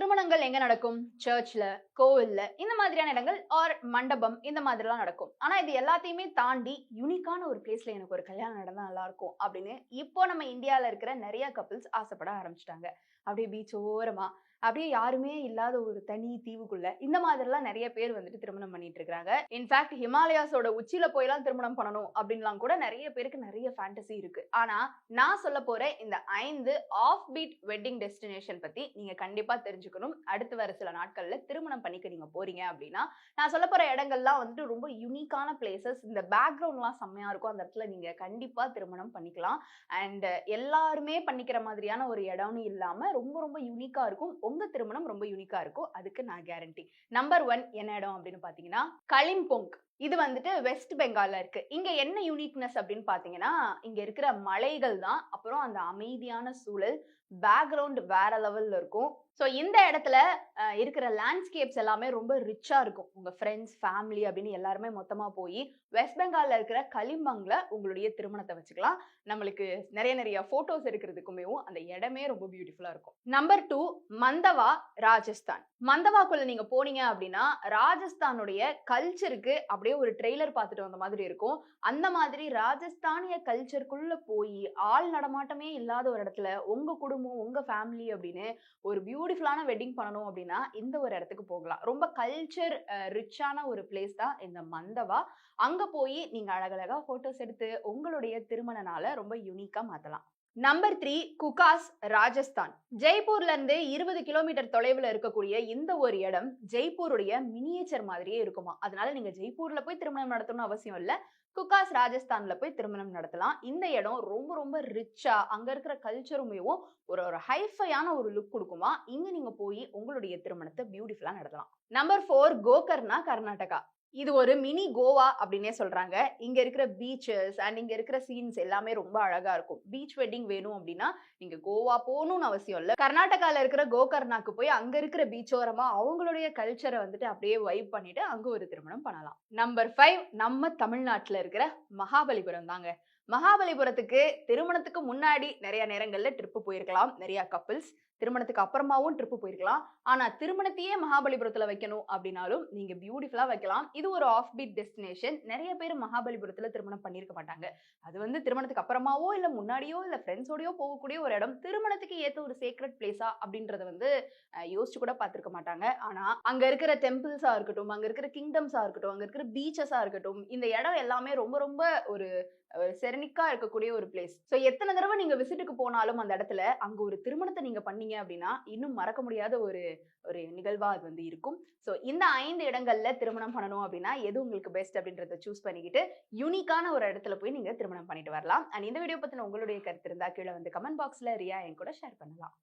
திருமணங்கள் எங்க நடக்கும்? சர்ச்ல கோவில்ல. இந்த மாதிரியான இடங்கள் ஆர் மண்டபம் இந்த மாதிரிலாம் நடக்கும். ஆனா இது எல்லாத்தையுமே தாண்டி யூனிக்கான ஒரு பிளேஸ்ல எனக்கு ஒரு கல்யாணம் நடந்தா நல்லா இருக்கும் அப்படின்னு இப்போ நம்ம இந்தியாவில் இருக்கிற நிறைய கப்பிள்ஸ் ஆசைப்பட ஆரம்பிச்சிட்டாங்க. அப்படியே பீச் ஓரமா அப்படியே யாருமே இல்லாத ஒரு தனி தீவுக்குள்ள இந்த மாதிரிலாம் நிறைய பேர் வந்துட்டு திருமணம் பண்ணிட்டு இருக்காங்க இன்ஃபேக்ட் ஹிமாலயாஸோட உச்சியில போயெல்லாம் திருமணம் பண்ணணும் அப்படின்லாம் கூட நிறைய பேருக்கு நிறைய ஃபேண்டசி இருக்கு. ஆனா நான் சொல்ல போற இந்த ஐந்து ஆஃப் பீட் வெட்டிங் டெஸ்டினேஷன் பத்தி நீங்க கண்டிப்பா தெரிஞ்சுக்கணும். அடுத்து வர சில நாட்கள்ல திருமணம் பண்ணிக்க நீங்க போறீங்க அப்படின்னா நான் சொல்ல போற இடங்கள்லாம் வந்துட்டு ரொம்ப யூனிக்கான பிளேசஸ் இந்த பேக்ரவுண்ட்லாம் செம்மையா இருக்கும். அந்த இடத்துல நீங்க கண்டிப்பா திருமணம் பண்ணிக்கலாம். அண்ட் எல்லாருமே பண்ணிக்கிற மாதிரியான ஒரு இடம்னு இல்லாம ரொம்ப ரொம்ப யூனிக்கா இருக்கும். உங்க திருமணம் ரொம்ப யூனிக்கா இருக்கும் அதுக்கு நான் கேரண்டி நம்பர் ஒன் என்ன இடம் அப்படின்னு பாத்தீங்கன்னா கலிம்பொங்க் இது வந்துட்டு வெஸ்ட் பெங்காலில் இருக்கு. இங்கே என்ன யூனிக்னஸ் அப்படின்னு பார்த்தீங்கன்னா இங்கே இருக்கிற மலைகள் தான் அப்புறம் அந்த அமைதியான சூழல் பேக்ரவுண்ட் வேற லெவல்ல இருக்கும். ஸோ இந்த இடத்துல இருக்கிற லேண்ட்ஸ்கேப்ஸ் எல்லாமே ரொம்ப ரிச்சாக இருக்கும். உங்க ஃப்ரெண்ட்ஸ் ஃபேமிலி அப்படின்னு எல்லாருமே மொத்தமாக போய் வெஸ்ட் பெங்காலில் இருக்கிற கலிம்பங்கில் உங்களுடைய திருமணத்தை வச்சுக்கலாம். நம்மளுக்கு நிறைய நிறைய ஃபோட்டோஸ் எடுக்கிறதுக்குமே அந்த இடமே ரொம்ப பியூட்டிஃபுல்லாக இருக்கும். நம்பர் டூ மந்தவா ராஜஸ்தான் மந்தவாக்குள்ளே நீங்கள் போனீங்க அப்படின்னா ராஜஸ்தானுடைய கல்ச்சருக்கு அப்படியே ஒரு ட்ரெய்லர் பார்த்துட்டு வந்த மாதிரி இருக்கும். அந்த மாதிரி ராஜஸ்தானிய கல்ச்சருக்குள்ள போய் ஆள் நடமாட்டமே இல்லாத ஒரு இடத்துல உங்க குடும்பம் உங்க ஃபேமிலி அப்படின்னு ஒரு பியூட்டிஃபுல்லான வெட்டிங் பண்ணணும் அப்படின்னா இந்த ஒரு இடத்துக்கு போகலாம். ரொம்ப கல்ச்சர் ரிச்சான ஒரு பிளேஸ் தான் இந்த மந்தவா. அங்க போய் நீங்க அழகழகா போட்டோஸ் எடுத்து உங்களுடைய திருமண நாளை ரொம்ப யூனிக்கா மாத்தலாம். நம்பர் த்ரீ குகாஸ் ராஜஸ்தான் ஜெய்ப்பூர்ல இருந்து இருபது கிலோமீட்டர் தொலைவில் இருக்கக்கூடிய இந்த ஒரு இடம் ஜெய்ப்பூருடைய மினியேச்சர் மாதிரியே இருக்குமா அதனால நீங்க ஜெய்ப்பூர்ல போய் திருமணம் நடத்தணும்னு அவசியம் இல்ல. குகாஸ் ராஜஸ்தான்ல போய் திருமணம் நடத்தலாம். இந்த இடம் ரொம்ப ரொம்ப ரிச்சா அங்க இருக்கிற கல்ச்சருமேவும் ஒரு ஒரு ஹைஃபையான ஒரு லுக் கொடுக்குமா? இங்க நீங்க போய் உங்களுடைய திருமணத்தை பியூட்டிஃபுல்லா நடத்தலாம். Number four Gokarna Karnataka. இது ஒரு மினி கோவா அப்படின்னே சொல்கிறாங்க இங்கே இருக்கிற பீச்சஸ் அண்ட் இங்கே இருக்கிற சீன்ஸ் எல்லாமே ரொம்ப அழகாக இருக்கும். பீச் வெட்டிங் வேணும் அப்படின்னா நீங்கள் கோவா போகணும்னு அவசியம் இல்லை. கர்நாடகாவில் இருக்கிற கோகர்னாக்கு போய் அங்கே இருக்கிற பீச்சோரமாக அவங்களுடைய கல்ச்சரை வந்துட்டு அப்படியே வைப் பண்ணிட்டு அங்கே ஒரு திருமணம் பண்ணலாம். நம்பர் ஃபைவ் நம்ம தமிழ்நாட்டில் இருக்கிற மகாபலிபுரம் தாங்க. மகாபலிபுரத்துக்கு திருமணத்துக்கு முன்னாடி நிறைய நேரங்கள்ல ட்ரிப்பு போயிருக்கலாம். நிறைய கப்பிள்ஸ் திருமணத்துக்கு அப்புறமாவும் ட்ரிப்பு போயிருக்கலாம். ஆனா திருமணத்தையே மகாபலிபுரத்துல வைக்கணும் அப்படின்னாலும் நீங்க பியூட்டிஃபுல்லா வைக்கலாம். இது ஒரு ஆஃப் பீட் டெஸ்டினேஷன் நிறைய பேர் மகாபலிபுரத்துல திருமணம் பண்ணியிருக்க மாட்டாங்க. அது வந்து திருமணத்துக்கு அப்புறமாவோ இல்ல முன்னாடியோ இல்ல ஃப்ரெண்ட்ஸோடயோ போகக்கூடிய ஒரு இடம். திருமணத்துக்கு ஏத்த ஒரு சீக்ரெட் பிளேஸா அப்படின்றத வந்து யோசிச்சு கூட பார்த்துருக்க மாட்டாங்க. ஆனா அங்க இருக்கிற டெம்பிள்ஸா இருக்கட்டும் அங்க இருக்கிற கிங்டம்ஸா இருக்கட்டும் அங்க இருக்கிற பீச்சஸா இருக்கட்டும் இந்த இடம் எல்லாமே ரொம்ப ரொம்ப ஒரு செரனிக்கா இருக்கக்கூடிய ஒரு பிளேஸ் ஸோ எத்தனை தடவை நீங்க விசிட்டுக்கு போனாலும் அந்த இடத்துல அங்க ஒரு திருமணத்தை நீங்க பண்ணீங்க அப்படின்னா இன்னும் மறக்க முடியாத ஒரு ஒரு நிகழ்வா அது வந்து இருக்கும். ஸோ இந்த ஐந்து இடங்கள்ல திருமணம் பண்ணணும் அப்படின்னா எது உங்களுக்கு பெஸ்ட் அப்படின்றத சூஸ் பண்ணிக்கிட்டு யூனிக்கான ஒரு இடத்துல போய் நீங்க திருமணம் பண்ணிட்டு வரலாம். அண்ட் இந்த வீடியோ பத்தின உங்களுடைய கருத்து இருந்தா கீழே வந்து கமெண்ட் பாக்ஸ்ல ரியா என் கூட ஷேர் பண்ணலாம்.